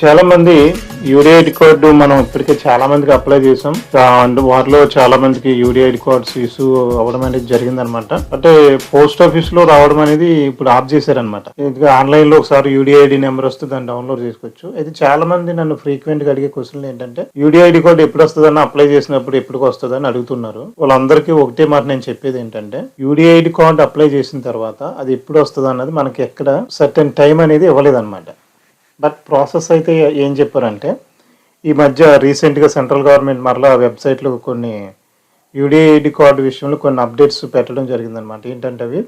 చాలా మంది UDID card మనం ఇప్పటికే చాలా మందికి అప్లై చేసాం అండ్ వారిలో చాలా మందికి యూడిఐడి కార్డ్స్ ఇష్యూ అవ్వడం అనేది జరిగిందనమాట అంటే పోస్ట్ ఆఫీస్లో రావడం అనేది ఇప్పుడు ఆఫ్ చేశారనమాట ఇంకా ఆన్లైన్లో ఒకసారి యూడిఐడి నెంబర్ వస్తే దాన్ని డౌన్లోడ్ చేసుకోవచ్చు. అయితే చాలా మంది నన్ను ఫ్రీక్వెంట్గా అడిగే క్వశ్చన్లు ఏంటంటే యూడిఐడి కార్డు ఎప్పుడు వస్తుందని అప్లై చేసినప్పుడు ఎప్పుడు వస్తుందని అడుగుతున్నారు. వాళ్ళందరికీ ఒకటే మాట నేను చెప్పేది ఏంటంటే యూడిఐడి కార్డు అప్లై చేసిన తర్వాత అది ఎప్పుడు వస్తుంది అన్నది మనకి ఎక్కడ సర్టెన్ టైం అనేది ఇవ్వలేదన్నమాట. బట్ ప్రాసెస్ అయితే ఏం చెప్పారంటే ఈ మధ్య రీసెంట్గా సెంట్రల్ గవర్నమెంట్ మరలా వెబ్సైట్లో కొన్ని యూడిఐడి కార్డు విషయంలో కొన్ని అప్డేట్స్ పెట్టడం జరిగిందనమాట ఏంటంటే అవి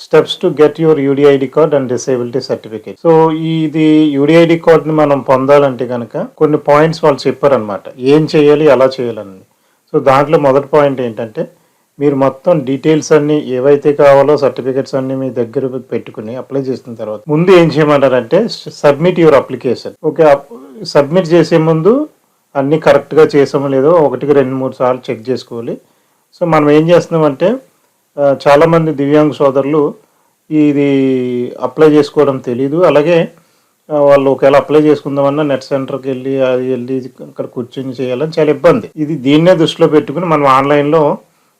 steps to get your UDID card and disability certificate. So ఇది యూడిఐడి కార్డ్ని మనం పొందాలంటే కనుక కొన్ని పాయింట్స్ వాళ్ళు చెప్పారనమాట ఏం చేయాలి ఎలా చేయాలని సో దాంట్లో మొదటి పాయింట్ ఏంటంటే మీరు మొత్తం డీటెయిల్స్ అన్ని ఏవైతే కావాలో సర్టిఫికెట్స్ అన్ని మీ దగ్గర పెట్టుకుని అప్లై చేసిన తర్వాత ముందు ఏం చేయమంటారంటే submit your application. Okay submit చేసే ముందు అన్ని కరెక్ట్గా చేసామో లేదో ఒకటికి రెండు మూడు సార్లు చెక్ చేసుకోవాలి. సో మనం ఏం చేస్తున్నామంటే చాలామంది దివ్యాంగ సోదరులు ఇది అప్లై చేసుకోవడం తెలీదు. అలాగే వాళ్ళు ఒకవేళ అప్లై చేసుకుందామన్నా నెట్ సెంటర్కి వెళ్ళి అది వెళ్ళి అక్కడ కూర్చొని చేయాలని చాలా ఇబ్బంది. ఇది దీన్నే దృష్టిలో పెట్టుకుని మనం ఆన్లైన్లో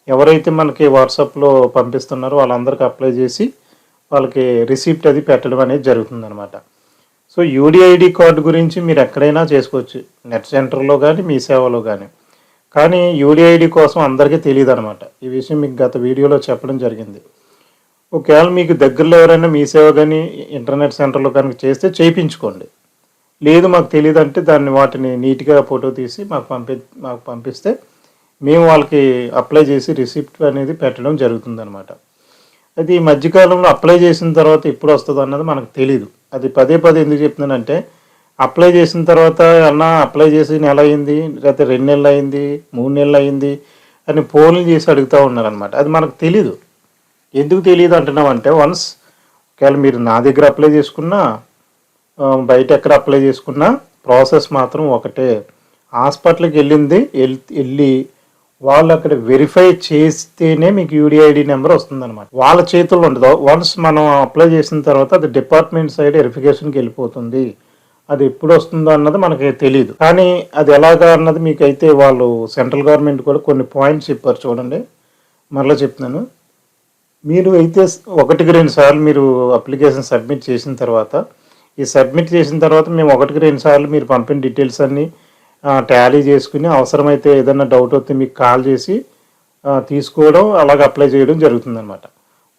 ఎవరైతే మనకి వాట్సాప్లో పంపిస్తున్నారో వాళ్ళందరికీ అప్లై చేసి వాళ్ళకి రిసిప్ట్ అది పెట్టడం అనేది జరుగుతుందనమాట సో యూడిఐడి కార్డు గురించి మీరు ఎక్కడైనా చేసుకోవచ్చు. నెట్ సెంటర్లో కానీ మీ సేవలో కానీ కానీ యూడిఐడి కోసం అందరికీ తెలియదు అనమాట ఈ విషయం మీకు గత వీడియోలో చెప్పడం జరిగింది. ఒకవేళ మీకు దగ్గరలో ఎవరైనా మీ సేవ కానీ ఇంటర్నెట్ సెంటర్లో కనుక చేస్తే చేయించుకోండి. లేదు మాకు తెలియదు అంటే దాన్ని వాటిని నీట్గా ఫోటో తీసి మాకు పంపి మాకు పంపిస్తే మేము వాళ్ళకి అప్లై చేసి రిసిప్ట్ అనేది పెట్టడం జరుగుతుంది అనమాట అది ఈ మధ్యకాలంలో అప్లై చేసిన తర్వాత ఎప్పుడు వస్తుందో అన్నది మనకు తెలియదు అది పదే పదే ఎందుకు చెప్తున్నానంటే అప్లై చేసిన తర్వాత ఏమన్నా అప్లై చేసి నెల అయింది లేకపోతే రెండు నెలలు అయింది మూడు నెలలు అయింది అని ఫోన్లు చేసి అడుగుతూ ఉన్నారనమాట అది మనకు తెలీదు. ఎందుకు తెలియదు అంటున్నామంటే వన్స్ ఒకవేళ మీరు నా దగ్గర అప్లై చేసుకున్నా బయట ఎక్కడ అప్లై చేసుకున్నా ప్రాసెస్ మాత్రం ఒకటే. హాస్పిటల్కి వెళ్ళింది వెళ్- వెళ్ళి వాళ్ళు అక్కడ వెరిఫై చేస్తేనే మీకు యూడిఐడి నెంబర్ వస్తుందన్నమాట. వాళ్ళ చేతుల్లో ఉండదు. వన్స్ మనం అప్లై చేసిన తర్వాత అది డిపార్ట్మెంట్ సైడ్ వెరిఫికేషన్కి వెళ్ళిపోతుంది. అది ఎప్పుడు వస్తుందో అన్నది మనకి తెలియదు కానీ అది ఎలాగా అన్నది మీకు అయితే వాళ్ళు సెంట్రల్ గవర్నమెంట్ కూడా కొన్ని పాయింట్స్ చెప్పారు చూడండి. మరలా చెప్తున్నాను. మీరు అయితే ఒకటికి రెండు సార్లు మీరు అప్లికేషన్ సబ్మిట్ చేసిన తర్వాత ఈ సబ్మిట్ చేసిన తర్వాత మేము ఒకటికి రెండు సార్లు మీరు పంపిన డీటెయిల్స్ అన్నీ టాలీ చేసుకుని అవసరమైతే ఏదైనా డౌట్ వస్తే మీకు కాల్ చేసి తీసుకోవడం అలాగ అప్లై చేయడం జరుగుతుందన్నమాట.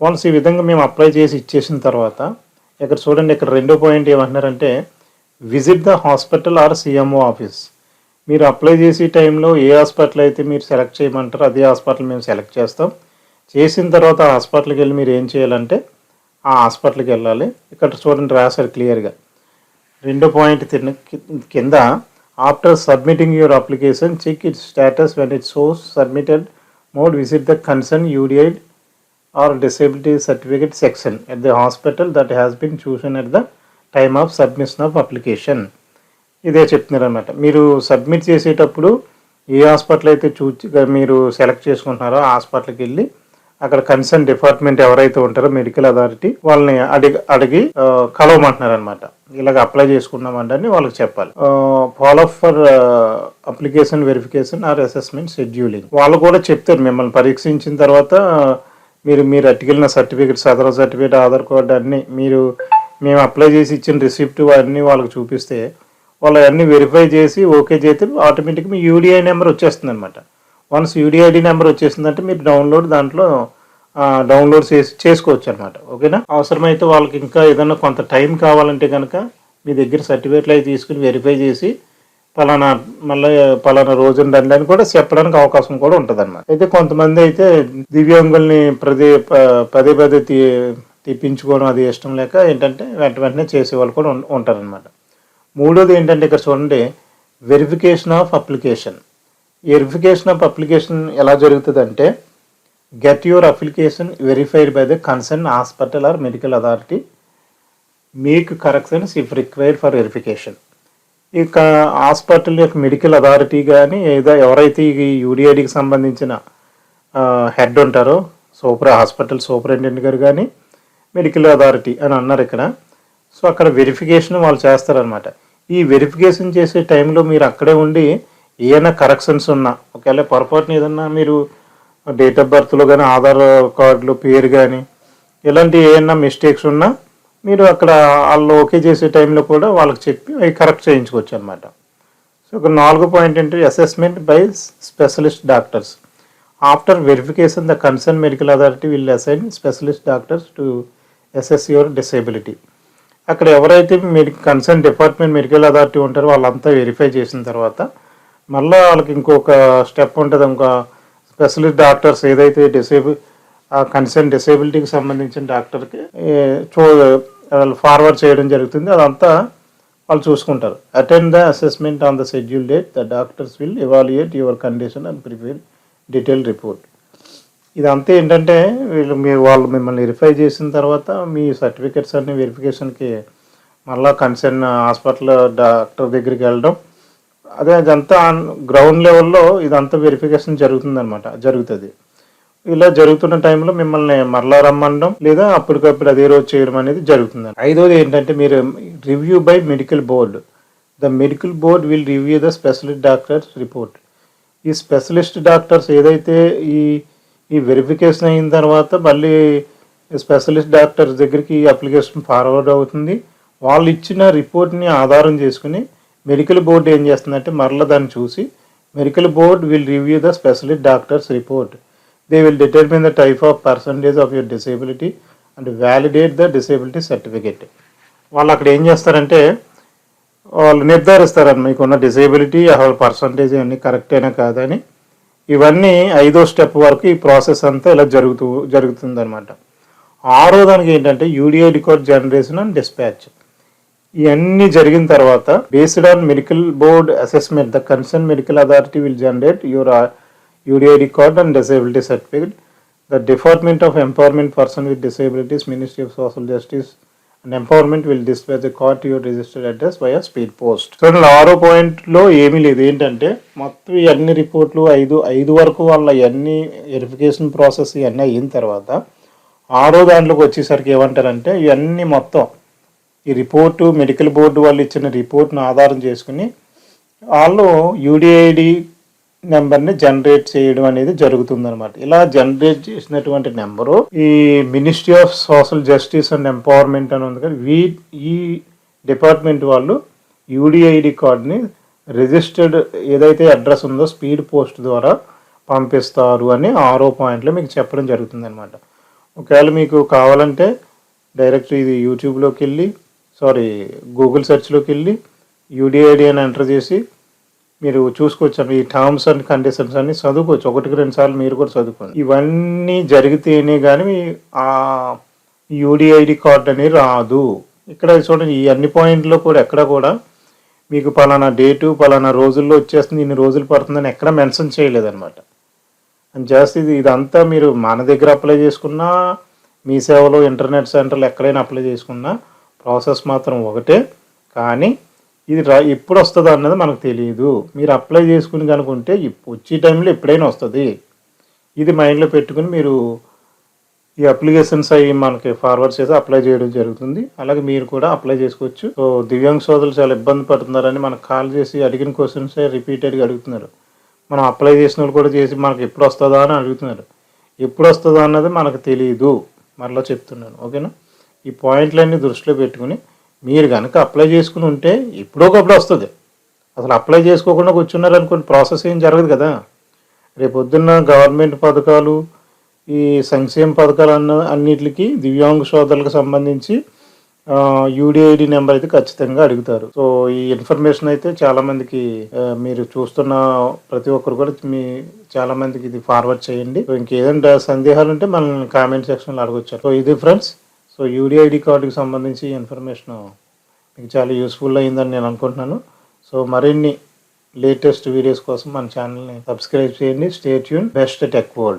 వన్స్ ఈ విధంగా మేము అప్లై చేసి ఇచ్చేసిన తర్వాత ఇక్కడ చూడండి ఇక్కడ రెండో పాయింట్ ఏమంటున్నారంటే visit the hospital or CMO office మీరు అప్లై చేసే టైంలో ఏ హాస్పిటల్ అయితే మీరు సెలెక్ట్ చేయమంటారో అదే హాస్పిటల్ మేము సెలెక్ట్ చేస్తాం. చేసిన తర్వాత ఆ హాస్పిటల్కి వెళ్ళి మీరు ఏం చేయాలంటే ఆ హాస్పిటల్కి వెళ్ళాలి. ఇక్కడ చూడండి రాశారు క్లియర్గా. రెండో పాయింట్ తిన్న కింద after submitting your application check it status when it shows submitted mode visit the concern UDID or disability certificate section at the hospital that has been chosen at the time of submission of application ఇదే చెప్తున్నారు అనమాట మీరు submit చేసేటప్పుడు ఏ hospital అయితే చూచి మీరు select చేసుకుంటున్నారో ఆ హాస్పిటల్కి వెళ్ళి అక్కడ కన్సర్న్ డిపార్ట్మెంట్ ఎవరైతే ఉంటారో మెడికల్ అథారిటీ వాళ్ళని అడిగి అడిగి కలవమంటున్నారు అనమాట ఇలాగ అప్లై చేసుకున్నామంటే వాళ్ళకి చెప్పాలి. Follow for application verification or assessment scheduling. వాళ్ళు కూడా చెప్తారు మిమ్మల్ని పరీక్షించిన తర్వాత మీరు మీరు అట్టుకెళ్ళిన సర్టిఫికేట్ సదర సర్టిఫికేట్ ఆధార్ కార్డు అన్నీ మీరు మేము అప్లై చేసి ఇచ్చిన రిసిప్ట్ అన్నీ వాళ్ళకి చూపిస్తే వాళ్ళు అన్నీ వెరిఫై చేసి ఓకే చేస్తే ఆటోమేటిక్గా మీ యూడిఐ నెంబర్ వచ్చేస్తుంది అనమాట వన్స్ యూడిఐడి నెంబర్ వచ్చేసిందంటే మీరు డౌన్లోడ్ దాంట్లో డౌన్లోడ్ చేసి చేసుకోవచ్చు అనమాట ఓకేనా? అవసరమైతే వాళ్ళకి ఇంకా ఏదైనా కొంత టైం కావాలంటే కనుక మీ దగ్గర సర్టిఫికేట్లు అవి తీసుకుని వెరిఫై చేసి పలానా మళ్ళీ పలానా రోజున రండి అని కూడా చెప్పడానికి అవకాశం కూడా ఉంటుంది అనమాట అయితే కొంతమంది అయితే దివ్యాంగుల్ని ప్రదే ప- పదే పదే తీ తెప్పించుకోవడం అది ఇష్టం లేక ఏంటంటే వెంట వెంటనే చేసేవాళ్ళు కూడా ఉంటారనమాట మూడోది ఏంటంటే ఇక్కడ చూడండి verification of application verification of application ఎలా జరుగుతుంది అంటే get your application verified by the concern hospital or medical authority make corrections if required for verification ఇక హాస్పిటల్ యొక్క మెడికల్ అథారిటీ కానీ ఏదో ఎవరైతే ఈ యూడిఐడికి సంబంధించిన హెడ్ ఉంటారో సూపర్ హాస్పిటల్ సూపరింటెండెంట్ గారు కానీ మెడికల్ అథారిటీ అని అన్నారు ఇక్కడ. సో అక్కడ వెరిఫికేషన్ వాళ్ళు చేస్తారనమాట ఈ వెరిఫికేషన్ చేసే టైంలో మీరు అక్కడే ఉండి ఏమైనా కరెక్షన్స్ ఉన్నా ఒకవేళ పొరపాటున ఏదన్నా మీరు డేట్ ఆఫ్ బర్త్లో కానీ ఆధార్ కార్డులో పేరు కానీ ఇలాంటి ఏమైనా మిస్టేక్స్ ఉన్నా మీరు అక్కడ వాళ్ళు ఓకే చేసే టైంలో కూడా వాళ్ళకి చెప్పి అవి కరెక్ట్ చేయించుకోవచ్చు అనమాట సో ఒక నాలుగు పాయింట్ ఏంటంటే assessment by specialist doctors after verification the concern medical authority will assign specialist doctors to assess your disability అక్కడ ఎవరైతే మెడి కన్సర్న్ డిపార్ట్మెంట్ మెడికల్ అథారిటీ ఉంటారో వాళ్ళంతా వెరిఫై చేసిన తర్వాత మళ్ళీ వాళ్ళకి ఇంకొక స్టెప్ ఉంటుంది. ఇంకొక స్పెషలిస్ట్ డాక్టర్స్ ఏదైతే డిసేబుల్ ఆ కన్సర్న్ డిసేబిలిటీకి సంబంధించిన డాక్టర్కి చూ వాళ్ళు ఫార్వర్డ్ చేయడం జరుగుతుంది. అదంతా వాళ్ళు చూసుకుంటారు. Attend the assessment on the schedule date the doctors will evaluate your condition and prepare detail report ఇదంతా ఏంటంటే వీళ్ళు మీ వాళ్ళు మిమ్మల్ని వెరిఫై చేసిన తర్వాత మీ సర్టిఫికెట్స్ అన్ని వెరిఫికేషన్కి మళ్ళీ కన్సర్న్ హాస్పిటల్ డాక్టర్ దగ్గరికి వెళ్ళడం అదే అదంతా గ్రౌండ్ లెవెల్లో ఇదంతా వెరిఫికేషన్ జరుగుతుంది అనమాట జరుగుతుంది. ఇలా జరుగుతున్న టైంలో మిమ్మల్ని మరలా రమ్మనడం లేదా అప్పటికప్పుడు అదే రోజు చేయడం అనేది జరుగుతుంది ఐదోది ఏంటంటే మీరు review by medical board the medical board will review the specialist doctors report ఈ స్పెషలిస్ట్ డాక్టర్స్ ఏదైతే ఈ ఈ వెరిఫికేషన్ అయిన తర్వాత మళ్ళీ స్పెషలిస్ట్ డాక్టర్స్ దగ్గరికి ఈ అప్లికేషన్ ఫార్వర్డ్ అవుతుంది. వాళ్ళు ఇచ్చిన రిపోర్ట్ని ఆధారం చేసుకుని మెడికల్ బోర్డ్ ఏం చేస్తుందంటే మరల దాన్ని చూసి medical board will review the specialist doctors report. They will determine the type of percentage of your disability and validate the disability certificate వాళ్ళు అక్కడ ఏం చేస్తారంటే వాళ్ళు నిర్ధారిస్తారని మీకున్న డిసేబిలిటీ అసలు పర్సంటేజ్ అన్నీ కరెక్ట్ అయినా కాదని ఇవన్నీ ఐదో స్టెప్ వరకు ఈ ప్రాసెస్ అంతా ఇలా జరుగుతూ జరుగుతుందనమాట ఆరో దానికి ఏంటంటే UDI record generation and dispatch. ఇవన్నీ జరిగిన తర్వాత based on medical board assessment the concern medical authority will generate your UDI record and disability certificate the department of empowerment person with disabilities ministry of social justice and empowerment will display the card your registered address via speed post so ఆరో పాయింట్లో ఏమీ లేదు. ఏంటంటే మొత్తం ఇవన్నీ రిపోర్ట్లు ఐదు ఐదు వరకు వాళ్ళ ఇవన్నీ వెరిఫికేషన్ ప్రాసెస్ ఇవన్నీ అయిన తర్వాత ఆరో దాంట్లోకి వచ్చేసరికి ఏమంటారంటే ఇవన్నీ మొత్తం ఈ రిపోర్టు మెడికల్ బోర్డు వాళ్ళు ఇచ్చిన రిపోర్ట్ను ఆధారం చేసుకుని వాళ్ళు యూడిఐడి నెంబర్ని జనరేట్ చేయడం అనేది జరుగుతుందన్నమాట. ఇలా జనరేట్ చేసినటువంటి నెంబరు ఈ ministry of social justice and empowerment అని ఉంది కానీ వీ ఈ డిపార్ట్మెంట్ వాళ్ళు యూడిఐడి కార్డ్ని రిజిస్టర్డ్ ఏదైతే అడ్రస్ ఉందో స్పీడ్ పోస్ట్ ద్వారా పంపిస్తారు అని ఆరో పాయింట్లో మీకు చెప్పడం జరుగుతుందనమాట ఒకవేళ మీకు కావాలంటే డైరెక్ట్ ఇది యూట్యూబ్లోకి వెళ్ళి సారీ గూగుల్ సెర్చ్లోకి వెళ్ళి యూడిఐడి అని ఎంటర్ చేసి మీరు చూసుకోవచ్చు ఈ టర్మ్స్ అండ్ కండిషన్స్ అన్ని చదువుకోవచ్చు. ఒకటికి రెండు సార్లు మీరు కూడా చదువుకోండి. ఇవన్నీ జరిగితేనే కానీ ఆ యూడిఐడి కార్డ్ అనేది రాదు. ఇక్కడ చూడండి ఈ అన్ని పాయింట్లో కూడా ఎక్కడ కూడా మీకు పలానా డేటు పలానా రోజుల్లో వచ్చేస్తుంది ఇన్ని రోజులు పడుతుందని ఎక్కడ మెన్షన్ చేయలేదన్నమాట. అని చేస్తే ఇది ఇదంతా మీరు మన దగ్గర అప్లై చేసుకున్నా మీ సేవలో ఇంటర్నెట్ సెంటర్లు ఎక్కడైనా అప్లై చేసుకున్నా ప్రాసెస్ మాత్రం ఒకటే కానీ ఇది రా ఎప్పుడు వస్తుందో అన్నది మనకు తెలియదు మీరు అప్లై చేసుకుని కనుకుంటే ఇప్- వచ్చే టైంలో ఎప్పుడైనా వస్తుంది. ఇది మైండ్లో పెట్టుకుని మీరు ఈ అప్లికేషన్స్ అవి మనకి ఫార్వర్డ్ చేసి అప్లై చేయడం జరుగుతుంది. అలాగే మీరు కూడా అప్లై చేసుకోవచ్చు. సో దివ్యాంగ సోదరులు చాలా ఇబ్బంది పడుతున్నారని మనకు కాల్ చేసి అడిగిన క్వశ్చన్స్ రిపీటెడ్గా అడుగుతున్నారు. మనం అప్లై చేసిన వాళ్ళు కూడా చేసి మనకి ఎప్పుడు వస్తుందా అని అడుగుతున్నారు. ఎప్పుడు వస్తుందా అన్నది మనకు తెలియదు మరలా చెప్తున్నాను. ఓకేనా? ఈ పాయింట్లన్నీ దృష్టిలో పెట్టుకుని మీరు కనుక అప్లై చేసుకుని ఉంటే ఎప్పుడో ఒకప్పుడు వస్తుంది. అసలు అప్లై చేసుకోకుండా కూర్చున్నారు అనుకోండి ప్రాసెస్ ఏం జరగదు కదా. రేపు పొద్దున్న గవర్నమెంట్ పథకాలు ఈ సంక్షేమ పథకాలు అన్న అన్నిటికి దివ్యాంగ సోదరులకు సంబంధించి యూడిఐడి నెంబర్ అయితే ఖచ్చితంగా అడుగుతారు. సో ఈ ఇన్ఫర్మేషన్ అయితే చాలా మందికి మీరు చూస్తున్న ప్రతి ఒక్కరు కూడా మీ చాలా మందికి ఇది ఫార్వర్డ్ చేయండి. ఇంకేదైనా సందేహాలు ఉంటే మనం కామెంట్ సెక్షన్లో అడగొచ్చారు సో ఇది ఫ్రెండ్స్ సో యూడిఐడి కార్డుకి సంబంధించి ఇన్ఫర్మేషన్ మీకు చాలా యూస్ఫుల్ అయిందని నేను అనుకుంటున్నాను. సో మరిన్ని లేటెస్ట్ వీడియోస్ కోసం మన ఛానల్ని సబ్స్క్రైబ్ చేయండి. Stay tune best tech world.